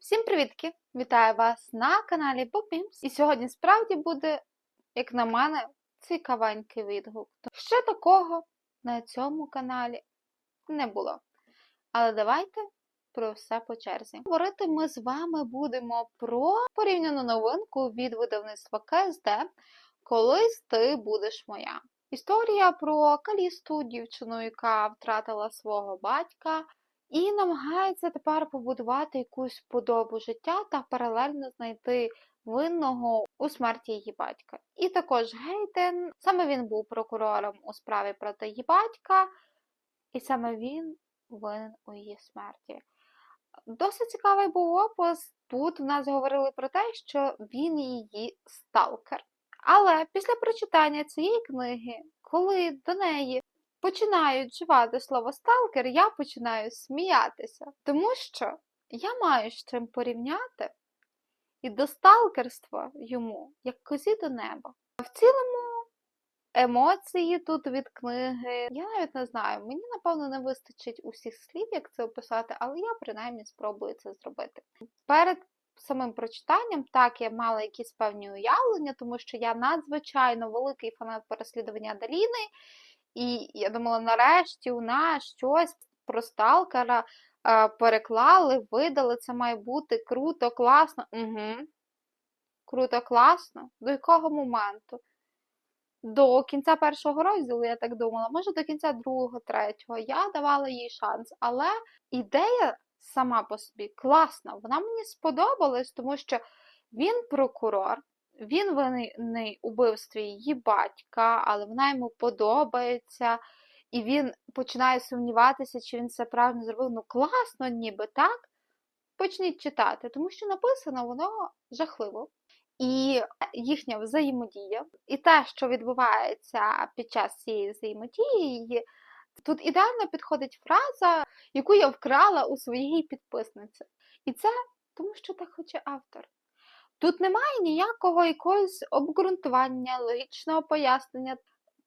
Всім привітки! Вітаю вас на каналі Попімс. І сьогодні справді буде, як на мене, цікавенький відгук. Ще такого на цьому каналі не було. Але давайте про все по черзі. Говорити ми з вами будемо про порівняну новинку від видавництва КСД Колись ти будеш моя. Історія про Калісту, дівчину, яка втратила свого батька, і намагається тепер побудувати якусь подобу життя та паралельно знайти винного у смерті її батька. І також Гейтен, саме він був прокурором у справі проти її батька, і саме він винен у її смерті. Досить цікавий був опис. Тут в нас говорили про те, що він її сталкер. Але після прочитання цієї книги, коли до неї починають вживати слово сталкер, я починаю сміятися. Тому що я маю з чим порівняти і до сталкерства йому, як козі до неба. В цілому емоції тут від книги, я навіть не знаю, мені напевно не вистачить усіх слів, як це описати, але я принаймні спробую це зробити. Перед самим прочитанням, так, я мала якісь певні уявлення, тому що я надзвичайно великий фанат переслідування Даліни. І я думала, нарешті у нас щось про сталкера е, переклали, видали, це має бути круто, класно. Угу. Круто, класно. До якого моменту? До кінця першого розділу, я так думала, може до кінця другого, третього. Я давала їй шанс. Але ідея сама по собі класна. Вона мені сподобалась, тому що він прокурор, він винний у вбивстві її батька, але вона йому подобається, і він починає сумніватися, чи він все правильно зробив. Ну, класно, ніби так. Почніть читати, тому що написано воно жахливо. І їхня взаємодія, і те, що відбувається під час цієї взаємодії, тут ідеально підходить фраза, яку я вкрала у своїй підписниці. І це тому, що так хоче автор. Тут немає ніякого якогось обґрунтування, логічного пояснення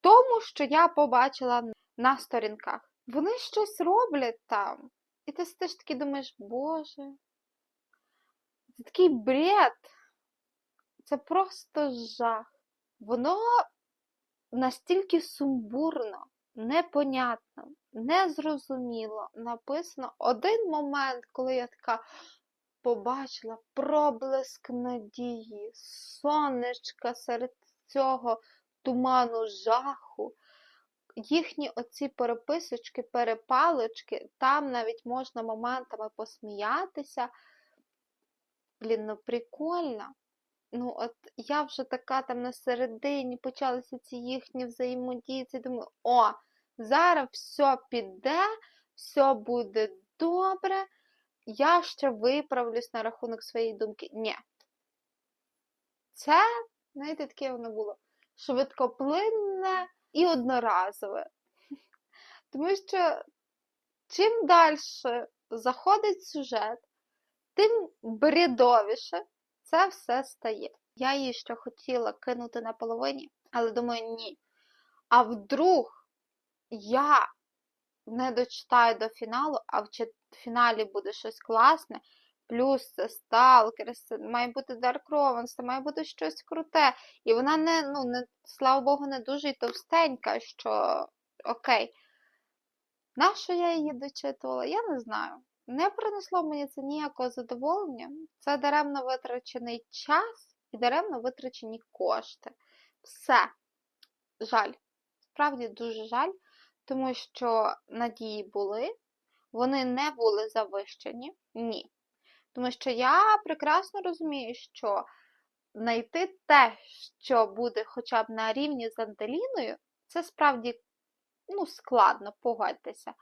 тому, що я побачила на сторінках. Вони щось роблять там. І ти теж таки думаєш, Боже, це такий бред. Це просто жах. Воно настільки сумбурно, непонятно, незрозуміло написано. Один момент, коли я така побачила проблиск надії, сонечка серед цього туману жаху. Їхні оці переписочки, перепалочки, там навіть можна моментами посміятися. Блін, ну прикольно. Ну, от я вже така там на середині почалися ці їхні взаємодії. Думаю, о, зараз все піде, все буде добре я ще виправлюсь на рахунок своєї думки. Ні. Це, знаєте, таке воно було швидкоплинне і одноразове. Тому що чим далі заходить сюжет, тим бредовіше це все стає. Я її ще хотіла кинути на половині, але думаю, ні. А вдруг я не дочитаю до фіналу, а в фіналі буде щось класне. Плюс це сталкер, це має бути Dark Romance, це має бути щось круте. І вона не, ну, не, слава Богу, не дуже й товстенька, що окей. Нащо я її дочитувала? Я не знаю. Не принесло мені це ніякого задоволення. Це даремно витрачений час і даремно витрачені кошти. Все. Жаль. Справді дуже жаль тому що надії були, вони не були завищені, ні. Тому що я прекрасно розумію, що знайти те, що буде хоча б на рівні з Антеліною, це справді ну, складно, погодьтеся.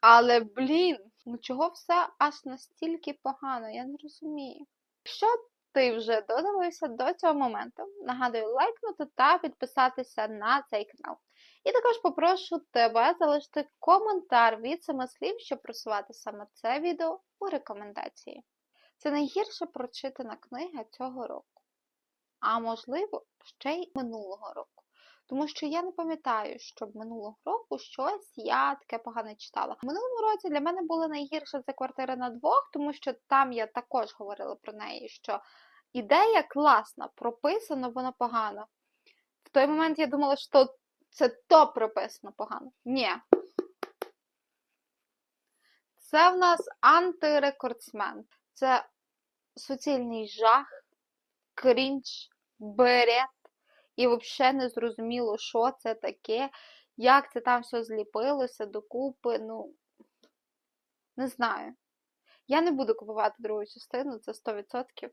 Але, блін, ну чого все аж настільки погано, я не розумію. Якщо ти вже додивився до цього моменту, нагадую лайкнути та підписатися на цей канал. І також попрошу тебе залишити коментар від семи слів, щоб просувати саме це відео у рекомендації. Це найгірше прочитана книга цього року, а можливо, ще й минулого року. Тому що я не пам'ятаю, щоб минулого року щось я таке погане читала. В минулому році для мене було найгірше це квартира на двох, тому що там я також говорила про неї, що ідея класна, прописано воно погано. В той момент я думала, що це то прописано погано. Ні. Це в нас антирекордсмен. Це суцільний жах, крінж, берет. І взагалі не зрозуміло, що це таке, як це там все зліпилося докупи. Ну, не знаю. Я не буду купувати другу частину, це 100%.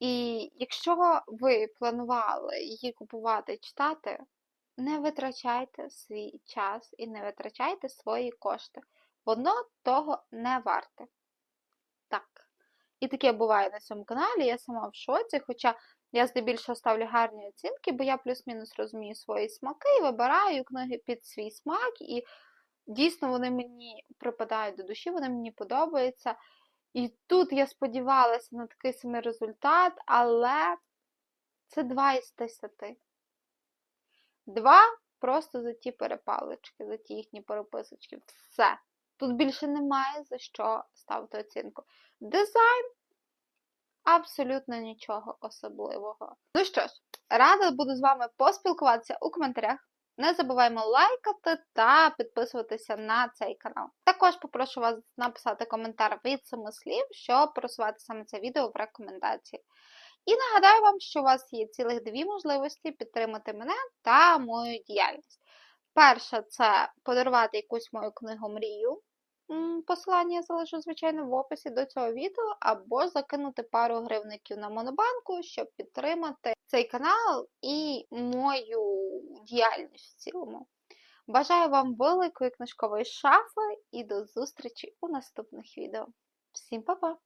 І якщо ви планували її купувати і читати, не витрачайте свій час і не витрачайте свої кошти. Воно того не варте. Так. І таке буває на цьому каналі, я сама в шоці, хоча я здебільшого ставлю гарні оцінки, бо я плюс-мінус розумію свої смаки і вибираю книги під свій смак, і дійсно вони мені припадають до душі, вони мені подобаються. І тут я сподівалася на такий самий результат, але це 2 із 10. Два просто за ті перепалочки, за ті їхні переписочки. Все. Тут більше немає за що ставити оцінку. Дизайн абсолютно нічого особливого. Ну що ж, рада буду з вами поспілкуватися у коментарях. Не забуваємо лайкати та підписуватися на цей канал. Також попрошу вас написати коментар від семи слів, щоб просувати саме це відео в рекомендації. І нагадаю вам, що у вас є цілих дві можливості підтримати мене та мою діяльність. Перша це подарувати якусь мою книгу мрію. Посилання я залишу, звичайно, в описі до цього відео, або закинути пару гривників на монобанку, щоб підтримати цей канал і мою діяльність в цілому. Бажаю вам великої книжкової шафи і до зустрічі у наступних відео. Всім па-па!